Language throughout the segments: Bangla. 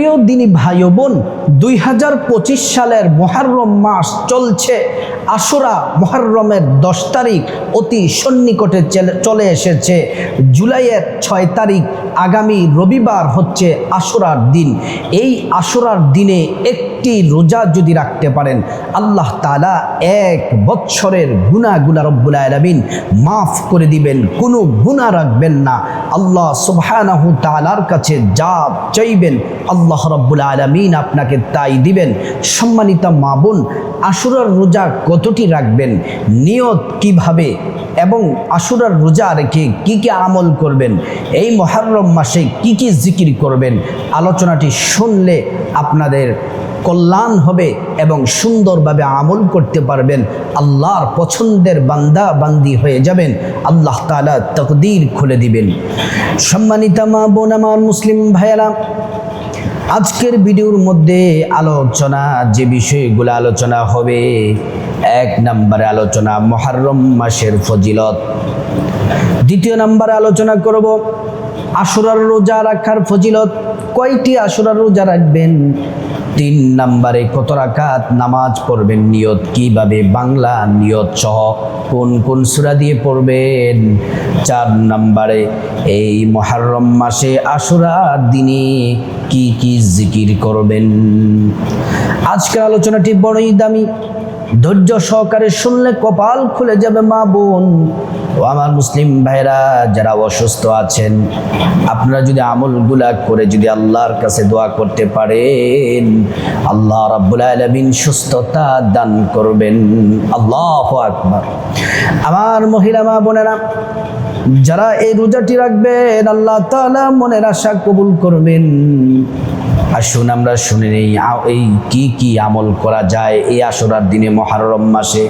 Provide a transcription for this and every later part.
প্রিয় দিনী ভাই বোন দুই হাজার পঁচিশ সালের মহারম মাস চলছে। আশুরা মহারমের দশ তারিখ অতি সন্নিকটে চলে- এসেছে। জুলাইয়ের ছয় তারিখ আগামী রবিবার হচ্ছে আশুরার দিন। এই আশুরার দিনে একটি রোজা যদি রাখতে পারেন, আল্লাহ তালা এক বৎসরের গুণাগুলা রব্বুল আলমিন মাফ করে দিবেন, কোনো গুণা রাখবেন না। আল্লাহ সুবহানাহু তালার কাছে যা চাইবেন, আল্লাহ রব্বুল আলমিন আপনাকে তাই দিবেন। সম্মানিত মা বোন, আশুরার রোজা কতটি রাখবেন? নিয়ত কীভাবে? এবং আশুরার রোজা রেখে কি কি আমল করবেন? এই মহারম মাসে কি কি জিকির করবেন? আলোচনাটি শুনলে আপনাদের কল্যাণ হবে এবং সুন্দরভাবে আমল করতে পারবেন। আল্লাহর পছন্দের বান্দা বান্দি হয়ে যাবেন। আল্লাহ তালা তকদির খুলে দিবেন। সম্মানিতা মা বোন, আমার মুসলিম ভাইয়েরা আজকের ভিডিওর মধ্যে আলোচনা, যে বিষয়গুলো আলোচনা হবে, এক নম্বরে আলোচনা মহারম মাসের ফজিলত। দ্বিতীয় নম্বরে আলোচনা করব আশুরার রোজা রাখার ফজিলত কয়টি আশুরার রোজা রাখবেন? তিন নম্বরে কত রাকাত নামাজ পড়বেন? নিয়ত কীভাবে? বাংলা নিয়ত সহ কোন কোন সূরা দিয়ে পড়বেন? চার নম্বরে এই মহারম মাসে আশুরার দিনে কি কি জিকির করবেন? আজকের আলোচনাটি বড়ই দামি। ধৈর্য সহকারে শুনলে কপাল খুলে যাবে মা বোন। ও আমার মুসলিম ভাইরা যারা অসুস্থ আছেন, আপনারা যদি আমলগুলা করে যদি আল্লাহর কাছে দোয়া করতে পারেন, আল্লাহ রাব্বুল আলামিন সুস্থতা দান করবেন। আল্লাহ আকবার। আমার মহিলা মা বোনেরা, যারা এই রোজাটি রাখবেন, আল্লাহ তাআলা মনের আশা কবুল করবেন। আসুন আমরা শুনে নেই এই কি কি আমল করা যায় এই আসরার দিনে মহারম মাসে।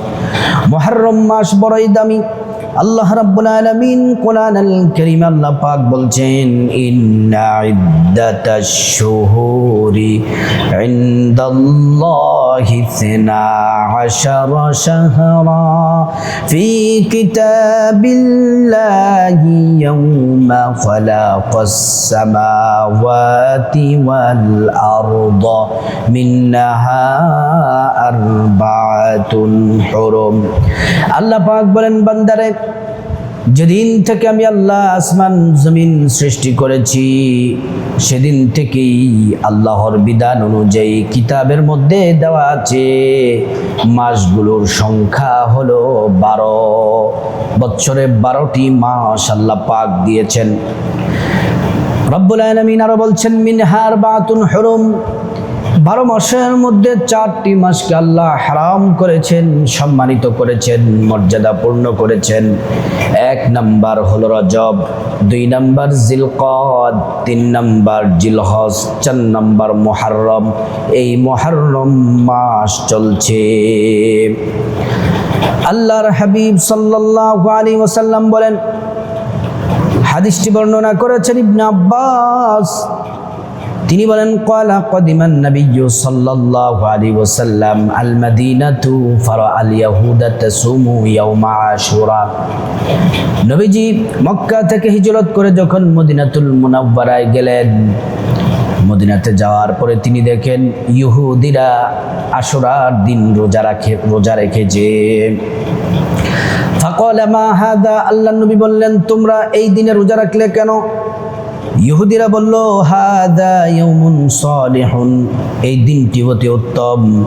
মহারম মাস বড়ই দামি। আল্লাহ রাব্বুল আলামিন কোরআনুল কারীম আল্লাহ পাক বলছেন, ইন্না ইদ্দাতাশ শুহুরি ইনদাল্লাহি ইসনা আশারা শাহরা ফি কিতাবিল্লাহি ইয়াওমা খালাকাস সামাওয়াতি ওয়াল আরদা মিনহা আরবাআতুন হুরুম। আল্লাহ পাক বলেন, বান্দারে যেদিন থেকে আমি আল্লাহ আসমান, জমিন সৃষ্টি করেছি, সেদিন থেকেই আল্লাহর বিধান অনুযায়ী কিতাবের মধ্যে দেওয়া আছে, মাসগুলোর সংখ্যা হলো বারো। বছরে বারোটি মাস আল্লাহ পাক দিয়েছেন। রব্বুল আলমিন আরও বলছেন, মিনহার বাতুন হরম। বারো মাসের মধ্যে চারটি মাসকে আল্লাহ হারাম করেছেন, সম্মানিত করেছেন, মর্যাদাপূর্ণ করেছেন। এক নাম্বার হলো রজব, দুই নাম্বার জিলকদ, তিন নাম্বার জিলহজ, চার নাম্বার মোহাররম। এই মোহাররম মাস চলছে। আল্লাহর হাবিব সাল্লাল্লাহু আলাইহি ওয়াসাল্লাম বলেন, হাদিসটি বর্ণনা করেছেন ইবনে আব্বাস তিনি বলেন কলা কদিমান নবিয়্যু সাল্লাল্লাহু আলাইহি ওয়াসাল্লাম আল মাদিনাতু ফারা আল ইয়াহুদা তাসুমু ইয়াউমা আশুরা। নবীজি মক্কা থেকে হিজরত করে যখন মদিনাতুল মুনাওয়ারায় গেলেন, মদিনাতে যাওয়ার পরে তিনি দেখেন, ইহুদিরা আশুরার দিন রোজা রাখে, রোজা রেখেছে। ফাকল মা হাদা আল্লাহ নবী বললেন, তোমরা এই দিনে রোজা রাখলে কেন? ইহুদিরা বলল, হাদা ইয়ৌমুন সালিহুন। এই দিনটি অতি উত্তম।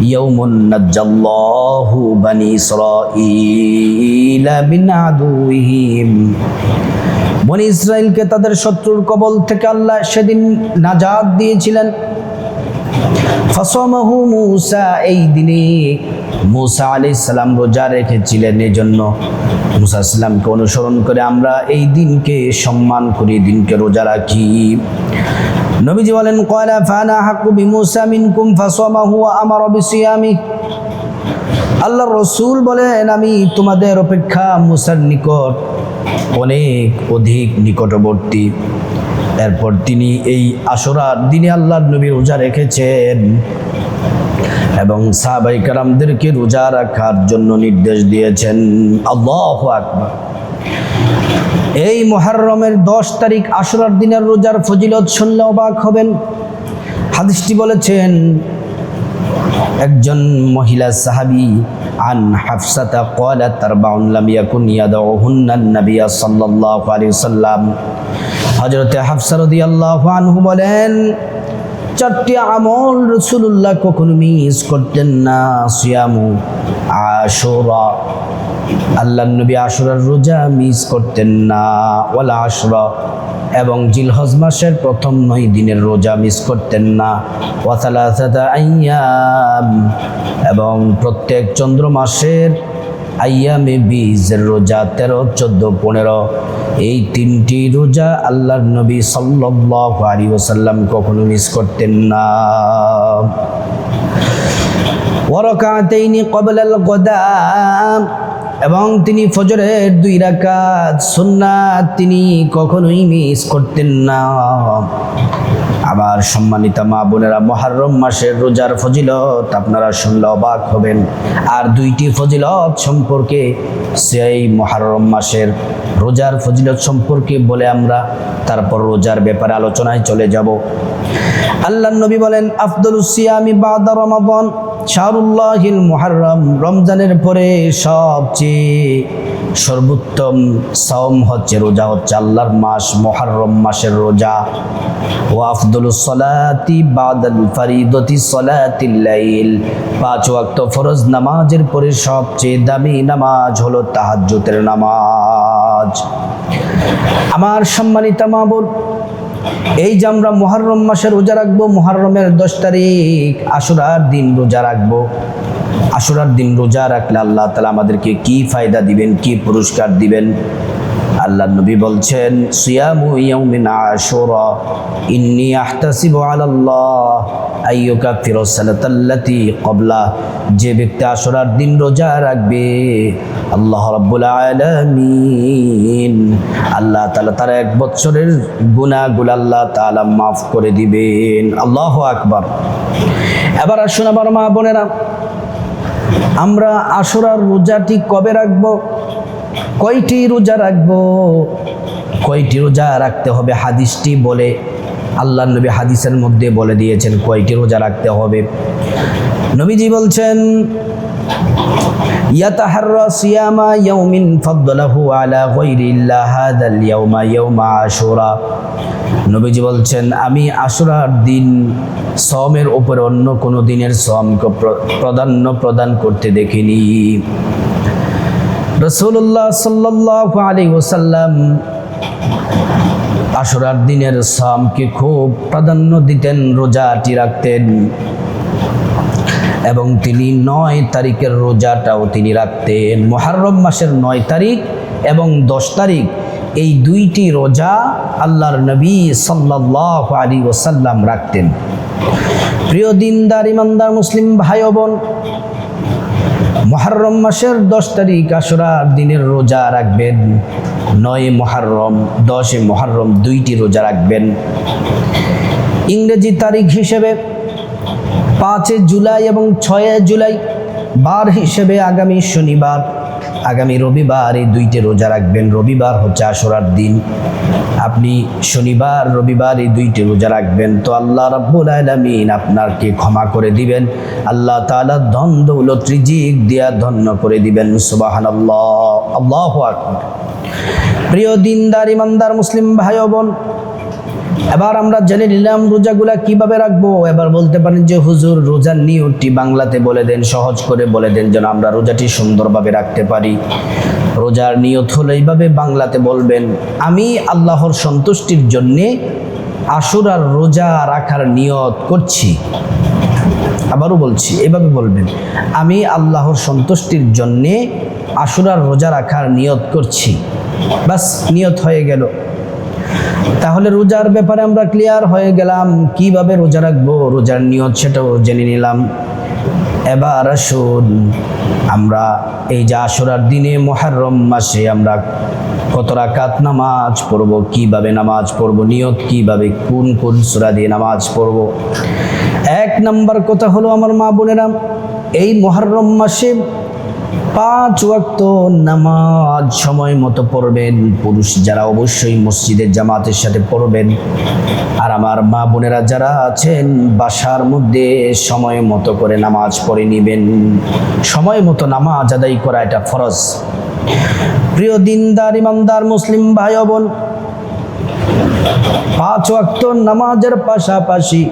ইয়ৌমুন নাজ্জাল্লাহু বানি ইসরাঈলা বিন আদুইহিম। বনি ইসরায়েলকে তাদের শত্রুর কবল থেকে আল্লাহ সেদিন নাজাত দিয়েছিলেন। ফসমাহু মুসা এই দিনে মুসা আলাইহিস সালাম রোজা রেখেছিলেন এই জন্য মুসা সাল্লামকে অনুসরণ করে আমরা এই দিনকে সম্মান করি দিনকে রোজা রাখি। নবীজি বলেন কয়লা ফানা হাক্কু বিমুসা মিনকুম ফাসমাহু ওয়া আমারা বিসিয়ামি। আল্লাহ রসুল বলেন, আমি তোমাদের অপেক্ষা মুসার নিকট অনেক অধিক নিকটবর্তী। এরপর তিনি এই আসরার দিনে আল্লাহর নবী রোজা রেখেছেন। এবং সাহাবাই কারামদেরকে রোজা রাখার জন্য নির্দেশ দিয়েছেন। আল্লাহ আকবর। এই মোহারমের দশ তারিখ আসরার দিনের রোজার ফজিলত শুনলে অবাক হবেন। হাদিসটি বলেছেন, একজন মহিলা সাহাবি, আন হাফসাতা ক্বালা তার লাম ইয়াকুন ইয়াদাউহুন্না নবী সাল্লাল্লাহু আলাইহি সাল্লাম হযরতে হাফসা আনহু বলেন চারটি আমল রসুল্লাহ কখনো মিস করতেন না, সিয়ামু আশুরা। আল্লাহ নবী আশুরার রোজা মিস করতেন না, ওয়ালা আশুরা। এবং জিলহজ মাসের প্রথম নয় দিনের রোজা মিস করতেন না ওয়াসালাসাতা আইয়াম। এবং প্রত্যেক চন্দ্র মাসের আইয়ামে বীজের রোজা তেরো, চোদ্দ, পনেরো। এই তিনটি রোজা আল্লাহর নবী সাল্লাল্লাহু আলাইহি ওসাল্লাম কখনো মিস করতেন না। ওয়ারাকাতাইনি ক্বাবলাল গদাম এবং তিনি ফজরের দুই রাকাত সুন্নাত তিনি কখনোই মিস করতেন না। আবার সম্মানিতা মা বোনেরা, মহারম মাসের রোজার ফজিলত আপনারা শুনলে অবাক হবেন। আর দুইটি ফজিলত সম্পর্কে সেই মহারম মাসের রোজার ফজিলত সম্পর্কে বলে আমরা তারপর রোজার ব্যাপারে আলোচনায় চলে যাব। আল্লাহ নবী বলেন, আফদুল সিয়ামি বাদা রমাবন শাহরুল্লাহিল মুহাররম, রমজানের পরে সবচেয়ে সর্বোত্তম সওম হচ্ছে রোজা, হচ্ছে আল্লাহর মাস মহারম মাসের রোজা। ও আফদুল সলাতি বাদাল ফারিদতি সলাতিল্লাইল পাঁচ ওয়াক্ত ফরজ নামাজের পরে সবচেয়ে দামি নামাজ হলো তাহাজ্জুদের নামাজ। আমার সম্মানিতা মা বোন, এই যে আমরা মহারম মাসে রোজা রাখব মহারমের দশ তারিখ আশুরার দিন রোজা রাখব। আশুরার দিন রোজা রাখলে আল্লাহ তালা আমাদেরকে কি ফায়দা দিবেন, কি পুরস্কার দিবেন? আল্লাহ নবী বলছেন যে ব্যক্তি আশুরার দিন রোজা রাখবে, আল্লাহ রাব্বুল আল্লাহ তাআলা তার এক বছরের গুনাহগুলো আল্লাহ তাআলা মাফ করে দিবেন। আল্লাহু আকবার। এবার আসুন আবার মা বোনেরা আমরা আশুরার রোজাটি কবে রাখব? কয়টি রোজা রাখব? কয়টি রোজা রাখতে হবে? হাদিসটি বলে আল্লাহ নবী হাদিসের মধ্যে বলে দিয়েছেন কয়টি রোজা রাখতে হবে। নবীজি বলছেন ইয়াতাহাররা সিয়ামা ইয়াউমিন ফাদ্দালাহু আলা গায়রিল্লাহ হাদাল ইয়াউমা ইয়াউমা আশুরা। নবীজি বলছেন, আমি আশুরার দিন সমের উপরে অন্য কোনো দিনের সমকে প্রাধান্য প্রদান করতে দেখিনি। রসুল্লাহ সাল্লাহ আলী ওসাল্লাম আশুরার দিনের সামকে খুব প্রাধান্য দিতেন রোজাটি রাখতেন। এবং তিনি নয় তারিখের রোজাটাও তিনি রাখতেন। মহারম মাসের নয় তারিখ এবং দশ তারিখ। এই দুইটি রোজা আল্লাহর নবী সাল্লাহ আলী ওসাল্লাম রাখতেন। প্রিয় দিনদার, ইমানদার, মুসলিম ভাই বোন মহারম মাসের দশ তারিখ আশুরার দিনের রোজা রাখবেন। নয় মহারম দশে মহারম দুইটি রোজা রাখবেন। ইংরেজি তারিখ হিসেবে পাঁচে জুলাই এবং ছয়ে জুলাই, বার হিসেবে আগামী শনিবার। আগামী রবিবার এই দুইটি রোজা রাখবেন। রবিবার হচ্ছে আশুরার দিন। আপনি শনিবার, রবিবার এই দুইটি রোজা রাখবেন। তো আল্লাহ রাব্বুল আলামিন আপনাকে ক্ষমা করে দিবেন। আল্লাহ তাআলা ধন দৌলত রিজিক দিয়া ধন্য করে দিবেন। সুবহানাল্লাহ। আল্লাহু আকবার। প্রিয় দিনদার, ইমানদার, মুসলিম ভাই বোন এবার আমরা জেনে নিলাম রোজাগুলা কীভাবে রাখব। এবার বলতে পারেন যে, হুজুর রোজার নিয়মটি বাংলাতে বলে দেন, সহজ করে বলে দেন যেন আমরা রোজাটি সুন্দরভাবে রাখতে পারি। রোজার নিয়ত হলো এইভাবে বাংলাতে বলবেন, আমি আল্লাহর সন্তুষ্টির জন্যে আশুরার রোজা রাখার নিয়ত করছি। আবারও বলছি, এভাবে বলবেন, আমি আল্লাহর সন্তুষ্টির জন্যে আশুরার রোজা রাখার নিয়ত করছি। বাস নিয়ত হয়ে গেল। তাহলে রোজার ব্যাপারে আমরা ক্লিয়ার হয়ে গেলাম। কীভাবে রোজা রাখব? রোজার নিয়ত সেটাও জেনে নিলাম। এবার আসুন আমরা এই যে আসরার দিনে মহারম মাসে আমরা কত রাকাত নামাজ পড়ব, কীভাবে নামাজ পড়ব, নিয়ত কীভাবে, কোন কোন সুরা দিয়ে নামাজ পড়ব? এক নাম্বার কথা হলো আমার মা বোনেরা, এই মহারম মাসে পাঁচ ওয়াক্ত নামাজ সময় মতো পড়বেন। পুরুষ যারা অবশ্যই মসজিদের জামাতের সাথে পড়বেন। আর আমার মা বোনেরা যারা আছেন, বাসার মধ্যে সময় মতো করে নামাজ পড়ে নেবেন। সময় মতো নামাজ আদায় করা এটা ফরজ। প্রিয় দিনদার, ইমানদার, মুসলিম ভাই বোন, পাঁচ ওয়াক্ত নামাজের পাশাপাশি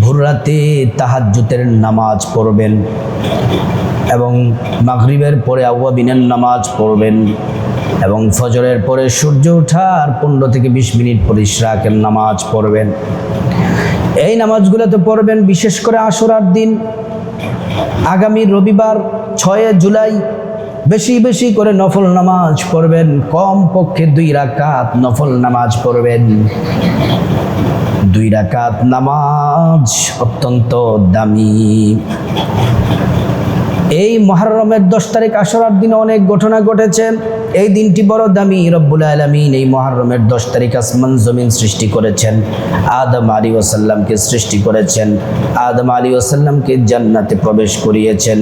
ভোর রাতে তাহাজ্জুতের নামাজ পড়বেন এবং মাগরিবের পরে আউয়াবিনের নামাজ পড়বেন এবং ফজরের পরে সূর্য ওঠার পনেরো থেকে বিশ মিনিট পরে ইশরাকের নামাজ পড়বেন। এই নামাজগুলোতে পড়বেন বিশেষ করে আশুরার দিন। আগামী রবিবার ছয় জুলাই বেশি বেশি করে নফল নামাজ পড়বেন কম পক্ষে দুই রাকাত নফল নামাজ পড়বেন। দুই রাকাত নামাজ অত্যন্ত দামি। এই মহরমের দশ তারিখ আসরার দিনে অনেক ঘটনা ঘটেছে। এই দিনটি বড় দামি, রব্বুল আলমিন এই মহরমের দশ তারিখ আসমান জমিন সৃষ্টি করেছেন। আদম আলী ওসাল্লামকে সৃষ্টি করেছেন। আদম আলী ওসাল্লামকে জান্নাতে প্রবেশ করিয়েছেন।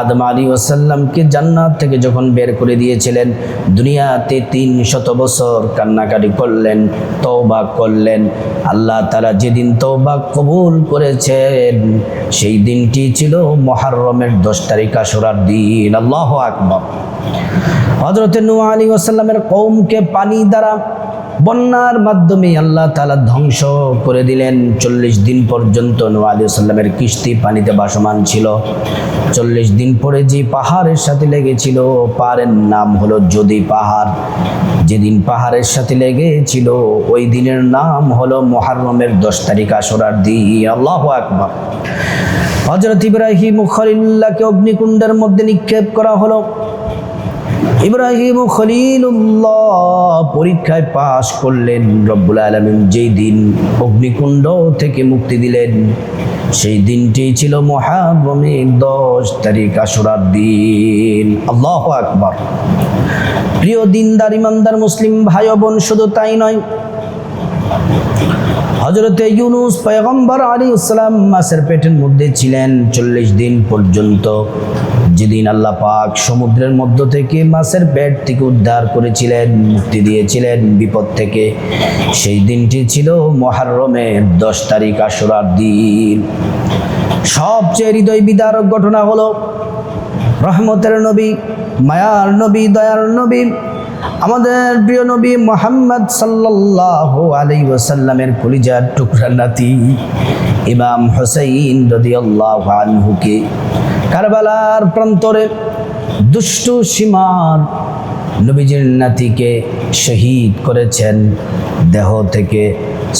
আদম আলী ওসাল্লামকে জান্নাত থেকে যখন বের করে দিয়েছিলেন, দুনিয়াতে তিন শত বছর কান্নাকাটি করলেন, তওবা করলেন। আল্লাহ তারা যেদিন তওবা কবুল করেছেন, সেই দিনটি ছিল মহারমের দশ তারিখ আসরার দিন। আল্লাহ আকবর। হজরত নু আলী ওসাল্লামের কৌমকে পানি দ্বারা বন্যার মাধ্যমে আল্লাহ তালা ধ্বংস করে দিলেন। চল্লিশ দিন পর্যন্ত নু আলী সাল্লামের কিস্তি পানিতে বাসমান ছিল। চল্লিশ দিন পরে যে পাহাড়ের সাথে লেগেছিল, পাহাড়ের নাম হলো যদি পাহাড়। যেদিন পাহাড়ের সাথে লেগেছিল, ওই দিনের নাম হলো মহারমের দশ তারিখ আসরার দিন। আল্লাহ আকবর। হজরত ইব্রাহিম খলিল্লাহকে অগ্নিকুণ্ডের মধ্যে নিক্ষেপ করা হলো। ইব্রাহিম খলিলুল্লাহ পরীক্ষায় পাশ করলেন, রব্বুল আলমিন যেই দিন অগ্নিকুণ্ড থেকে মুক্তি দিলেন, সেই দিনটি ছিল মহাবমের দশ তারিখ আসুরার দিন। আল্লাহ আকবর। প্রিয় দিনদার, ইমানদার, মুসলিম ভাই বোন, শুধু তাই নয় হজরতে ইউনুস পয়গম্বর আলী ইসলাম মাসের পেটের মধ্যে ছিলেন চল্লিশ দিন পর্যন্ত, যেদিন আল্লাহ পাক সমুদ্রের মধ্য থেকে মাছের পেট থেকে উদ্ধার করেছিলেন, মুক্তি দিয়েছিলেন বিপদ থেকে। সেই দিনটি ছিল মহারমের দশ তারিখ আশুরার দিন। সবচেয়ে হৃদয় বিদারক ঘটনা হলো, রহমতের নবী, মায়ার নবী, দয়ার নবী আমাদের প্রিয় নবী মোহাম্মদ সাল্লাহ আলী ওসাল্লামের কলিজার টুকরা নাতি ইমাম হোসাইন রদিয়াল্লাহ আনহুকে কারবালার প্রান্তরে দুষ্টু সীমার নবীজির নাতিকে শহীদ করেছেন দেহ থেকে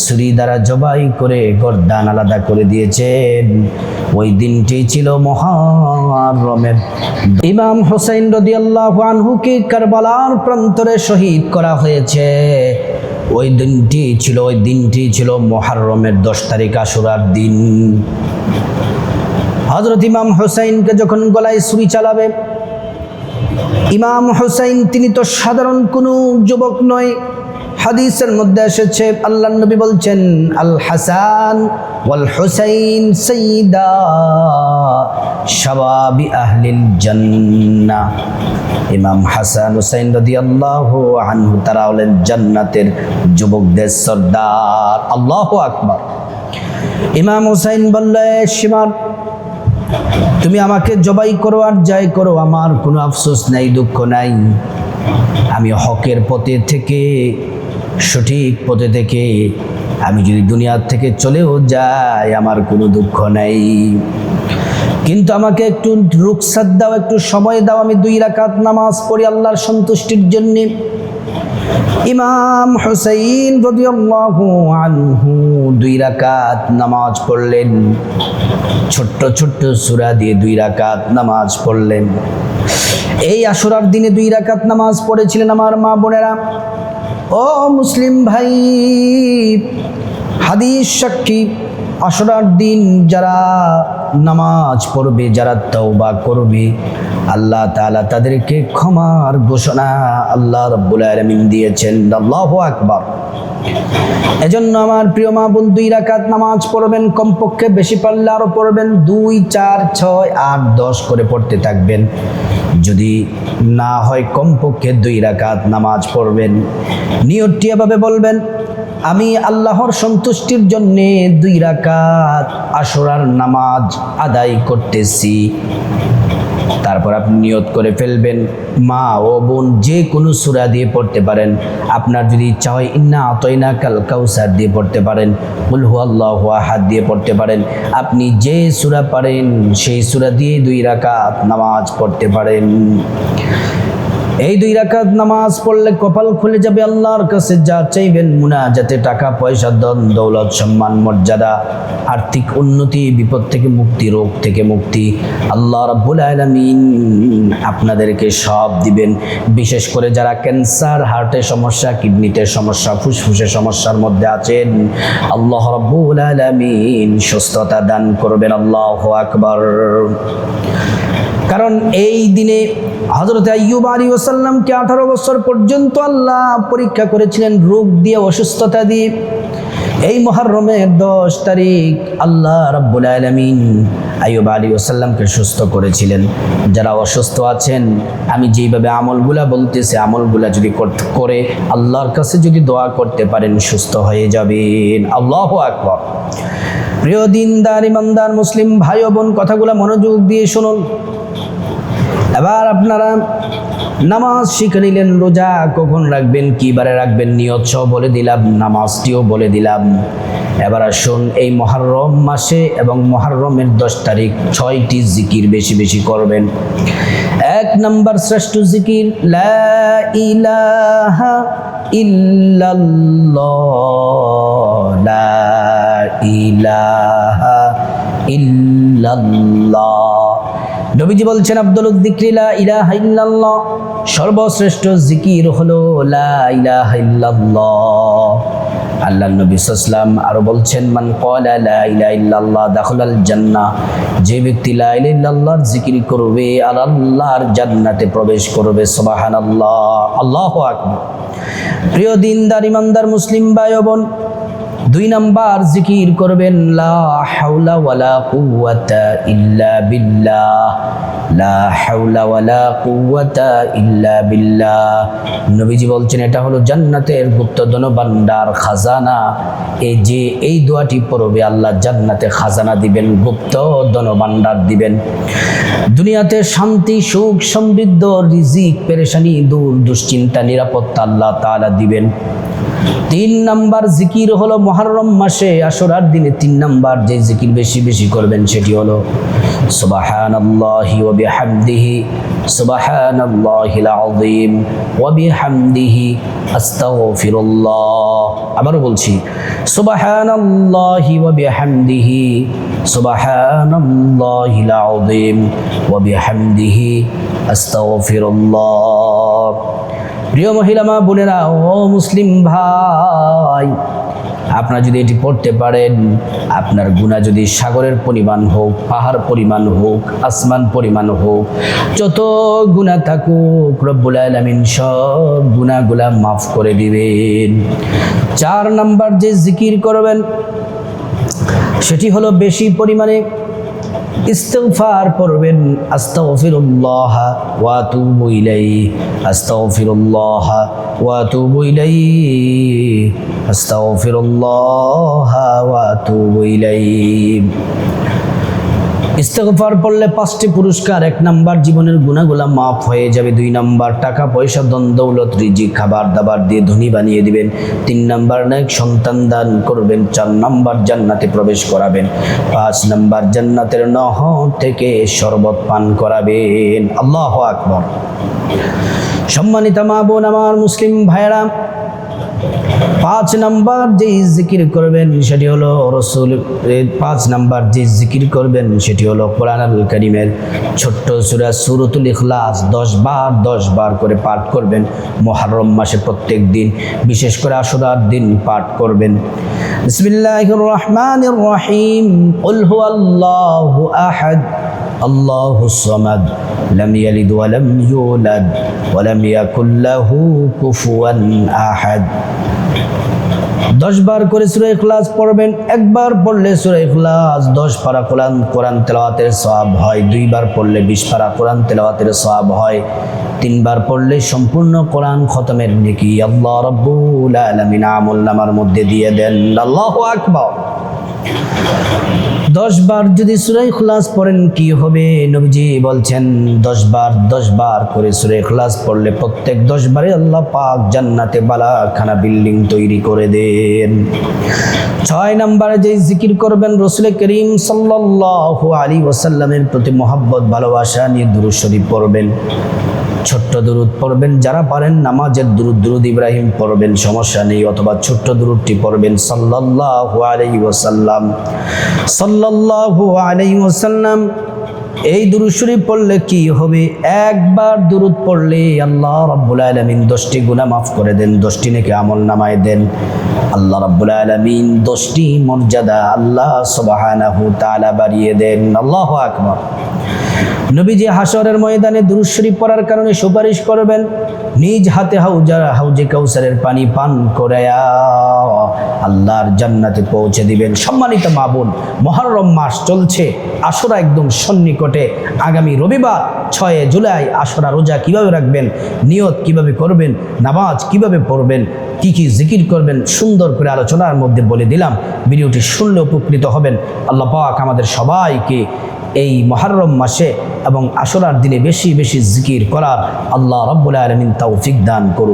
ছুরি দ্বারা জবাই করে গর্দান আলাদা করে দিয়েছেন। ওই দিনটি ছিল মহারমের। ইমাম হোসেন রদিয়াল্লাহ আনহুকে কারবালার প্রান্তরে শহীদ করা হয়েছে। ওই দিনটি ছিল, ওই দিনটি ছিল মহারমের দশ তারিখ আশুরার দিন। হজরত ইমাম হোসাইনকে যখন গলায় ছুরি চালাবে, ইমাম হোসাইন তিনি তো সাধারণ কোনো যুবক নয় হাদিসের মধ্যে এসেছে, আল্লাহ নবী বলছেন আল হাসান ওয়াল হুসাইন সঈদা শাবাবি আহলিল জান্নাহ। ইমাম হাসান হুসাইন রাদিয়াল্লাহু আনহু তারা হলেন জান্নাতের যুবকদের সর্দার। আল্লাহু আকবার। ইমাম হুসাইন বললে সীমার তুমি আমাকে জবাই করো আর যাই করো, আমার কোনো আফসোস নাই, দুঃখ নাই। আমি হকের পথে থেকে সঠিক পথে থেকে আমি যদি দুনিয়ার থেকে চলেও যাই, আমার কোনো দুঃখ নাই। কিন্তু আমাকে একটু রুকসাত দাও, একটু সময় দাও, আমি দুই রাকাত নামাজ পড়ি আল্লাহর সন্তুষ্টির জন্যে। ইমাম হুসাইন আনহু দুই রাকাত নামাজ পড়লেন। ছোট্ট ছোট্ট সূরা দিয়ে দুই রাকাত নামাজ পড়লেন। এই আশুরার দিনে দুই রাকাত নামাজ পড়েছিলেন আমার মা বোনেরা। ও মুসলিম ভাই হাদিস সাক্ষী। আশুরার দিন যারা নামাজ পড়বে, যারা তওবা করবে, আল্লাহ তাআলা তাদেরকে ক্ষমার ঘোষণা আল্লাহ রব্বুল আলামিন দিয়েছেন। আল্লাহু আকবার। এজন্য আমার প্রিয় মা বোন, দুই রাকাত নামাজ পড়বেন, কমপক্ষে বেশি পারলে আরও পড়বেন, দুই, চার, ছয়, আট, দশ করে পড়তে থাকবেন। যদি না হয় কমপক্ষে দুই রাকাত নামাজ পড়বেন। নিয়তটি এভাবে বলবেন আমি আল্লাহর সন্তুষ্টির জন্যে দুই রাকাত আসরার নামাজ আদায় করতেছি। তারপর আপনি নিয়ত করে ফেলবেন, মা ও বোন যে কোনো সুরা দিয়ে পড়তে পারেন। আপনার যদি ইচ্ছা হয়, ইন্না আতইনা কাল কাউসার দিয়ে পড়তে পারেন উলহু আল্লাহ হাত দিয়ে পড়তে পারেন। আপনি যে সুরা পারেন, সেই সুরা দিয়ে দুই রাকাত নামাজ পড়তে পারেন। এই দুই রাকাত নামাজ পড়লে কপাল খুলে যাবে আল্লাহর কাছে, যা চাইবেন মুনা যাতে টাকা, পয়সা দন দৌলত, সম্মান, মর্যাদা, আর্থিক উন্নতি, বিপদ থেকে মুক্তি, রোগ থেকে মুক্তি। আল্লাহ রাব্বুল আলামিন আপনাদেরকে সব দিবেন। বিশেষ করে যারা ক্যান্সার হার্টের সমস্যা, কিডনিতে সমস্যা ফুসফুসের সমস্যার মধ্যে আছেন, আল্লাহ রাব্বুল আলামিন সুস্থতা দান করবেন। আল্লাহু আকবার। কারণ এই দিনে হজরত আইয়ুব আলী ওসাল্লামকে আঠারো বছর পর্যন্ত আল্লাহ পরীক্ষা করেছিলেন রোগ দিয়ে অসুস্থতা দিয়ে। এই মহরমের দশ তারিখ আল্লাহ রাব্বুল আলমিন আইয়ুব আলী ওসাল্লামকে সুস্থ করেছিলেন। যারা অসুস্থ আছেন, আমি যেইভাবে আমলগুলা বলতেছি, আমলগুলা যদি করে আল্লাহর কাছে যদি দোয়া করতে পারেন, সুস্থ হয়ে যাবেন। আল্লাহ আকবর। প্রিয় দিনদার, ইমানদার, মুসলিম ভাই বোন, কথাগুলো মনোযোগ দিয়ে শুনুন। এবার আপনারা নামাজ শিখে নিলেন, রোজা কখন রাখবেন কি বারে রাখবেন, নিয়ত সহ বলে দিলাম, নামাজটিও বলে দিলাম। এবার আসুন এই মহারম মাসে এবং মহারমের দশ তারিখ, ছয়টি জিকির বেশি বেশি করবেন। এক নম্বর শ্রেষ্ঠ জিকির, লা ইলাহা ইল্লাল্লাহ, লা ইলাহা ইল্লাল্লাহ। নবীজি বলছেন, আব্দুল উদ্দিক্রিলা ইলাহা ইল্লাল্লাহ। সর্বশ্রেষ্ঠ জিকির হলো, লা ইলাহা ইল্লাল্লাহ। আল্লাহ নবী সাল্লাম আরও বলছেন, মান ক্বালা লা ইলাহা ইল্লাল্লাহ, দাখালাল জান্নাহ। যে ব্যক্তি লা ইলাহা ইল্লাল্লাহর জিকির করবে, আর আল্লাহর জান্নাতে প্রবেশ করবে, সুবহানাল্লাহ, আল্লাহু আকবার। প্রিয় দিনদার, ইমানদার, মুসলিম ভাই বোন দুই নাম্বার জিকির করবেন, লা ইল্লা লা ইল্লা নবীজি বলছেন, এটা হলো জান্নাতের গুপ্তধন ভান্ডার খাজানা। এই যে, এই দোয়াটি পড়বে, আল্লাহ জান্নাতে খাজানা দিবেন গুপ্ত ধন ভান্ডার দিবেন। দুনিয়াতে শান্তি, সুখ, সমৃদ্ধ, রিজিক, পেরেশানি, দূর, দুশ্চিন্তা, নিরাপত্তা আল্লাহ তাআলা দিবেন। তিন নাম্বার জিকির হলো মহরম মাসে আসরার দিনে তিন নাম্বার যে জিকির বেশি বেশি করবেন সেটি হলো সুবহানাল্লাহি ওয়া বিহামদিহি, সুবহানাল্লাহিল আযীম ওয়া বিহামদিহি আস্তাগফিরুল্লাহ। আবারও বলছি, সুবহানাল্লাহি ওয়া বিহামদিহি, সুবহানাল্লাহিল আযীম ওয়া বিহামদিহি আস্তাগফিরুল্লাহ। প্রিয় মহিলা মা বোনেরা, ও মুসলিম ভাই আপনারা যদি এটি পড়তে পারেন, আপনার গুণা যদি সাগরের পরিমাণ হোক, পাহাড় পরিমাণ হোক, আসমান পরিমাণ হোক, যত গুণা থাকুক, রব্বুল আলমিন সব গুণাগুলা মাফ করে দিবেন। চার নাম্বার যে জিকির করবেন, সেটি হলো বেশি পরিমাণে ইস্তেগফার পড়বেন আস্তাগফিরুল্লাহ ওয়া আতুবু ইলাইহি আস্তাগফিরুল্লাহ ওয়া আতুবু ইলাইহি আস্তাগফিরুল্লাহ ওয়া আতুবু ইলাইহি। ইস্তেগফার পড়লে পাঁচটি পুরস্কার, এক নাম্বার জীবনের গুণাগুলা মাফ হয়ে যাবে, দুই নাম্বার টাকা, পয়সা দন দৌলত রিজি খাবার দাবার দিয়ে ধনী বানিয়ে দিবেন, তিন নাম্বার নায়ক সন্তান দান করবেন, চার নাম্বার জান্নাতে প্রবেশ করাবেন, পাঁচ নাম্বার জান্নাতের নহ থেকে শরবত পান করাবেন। আল্লাহ আকবর। সম্মানিত মা বোন, আমার মুসলিম ভাইরা পাঁচ নাম্বার যে জিকির করবেন, সেটি হলো রসুল পাঁচ নাম্বার যে জিকির করবেন, সেটি হলো কোরআন আল করিমের ছোট্ট সুরা সুরতুল ইখলাস দশ বার দশ বার করে পাঠ করবেন। মহারম মাসে প্রত্যেক দিন, বিশেষ করে আশুরার দিন পাঠ করবেন। বিসমিল্লাহির রহমানির রহিম। কুল হুয়াল্লাহু আহাদ। আল্লাহু সামাদ لم يلد ولم يولد ولم يكن له كفوا أحد দশ বার করে সুরে ইখলাস পড়বেন একবার পড়লে সুরে ইখলাস দশ পারা কোরআন কোরআন তেলাওয়াতের সওয়াব হয় দুইবার পড়লে বিশ পারা কোরআন তেলাওয়াতের সওয়াব হয় তিনবার পড়লে সম্পূর্ণ কোরআন খতমের নেকি আল্লাহ রব্বুল আলামিন আমল নামার মধ্যে দিয়ে দেন আল্লাহু আকবার দশ বার যদি সুরাই খুলাস পড়েন কি হবে? নবীজি বলছেন, দশ বার দশ বার করে সুরে খুলাস পড়লে প্রত্যেক দশ বারে আল্লাহ পাক জান্নাতে বালাখানা বিল্ডিং তৈরি করে দেন। ছয় নম্বরে যে জিকির করবেন রসুল করিম সাল্লাল্লাহু আলী ওসাল্লামের প্রতি মোহাব্বত, ভালোবাসা নিয়ে দুরুদ শরীফ পড়বেন। ছোট্ট দুরুদ পড়বেন যারা পারেন নামাজের দুরুদ দুরুদ ইব্রাহিম পড়বেন, সমস্যা নেই, অথবা ছোট্ট দুরুদটি পড়বেন। সাল্লাল্লাহু আলাইহি ওয়াসাল্লাম, সাল্লাল্লাহু আলাইহি ওয়াসাল্লাম, এই দুরুদ শরীফ পড়লে কি হবে? একবার দুরুদ পড়লে আল্লাহ রাব্বুল আলামিন দশটি গুনাহ মাফ করে দেন, দশটি নেকি আমল নামায় দেন। আল্লাহ রাব্বুল আলামিন দশটি মর্যাদা আল্লাহ সুবহানাহু তাআলা বাড়িয়ে দেন। আল্লাহু আকবার। নবীজি হাসরের ময়দানে দুরুদ শরীফ পড়ার কারণে সুপারিশ করবেন, নিজ হাতে হাউজা হাউজে কাউসারের পানি পান করে আল্লাহর জান্নাতে পৌঁছে দিবেন। সম্মানিত মাবুন মহরম মাস চলছে, আসরা একদম সন্নিকটে। আগামী রবিবার ছয় জুলাই আসরা রোজা কীভাবে রাখবেন, নিয়ত কীভাবে করবেন, নামাজ কীভাবে পড়বেন, কি কি জিকির করবেন, সুন্দর করে আলোচনার মধ্যে বলে দিলাম। ভিডিওটি শুনলে উপকৃত হবেন। আল্লাহ পাক আমাদের সবাইকে এই মহারম মাসে এবং আসরার দিনে বেশি বেশি জিকির করার আল্লাহ রব্বুল আলমিন তৌফিক দান করুন।